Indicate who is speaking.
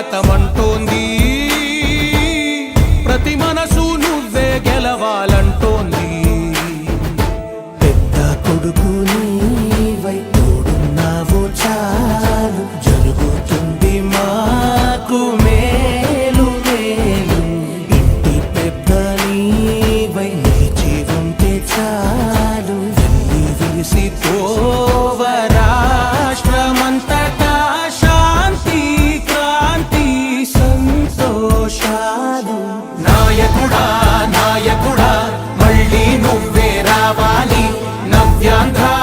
Speaker 1: స్వాగతమంటోంది.
Speaker 2: ప్రతి మనసు నువ్వే గెలవాలంటోంది. పెద్ద కొడుకు నీవై తోడున్నావు మాకు మేలు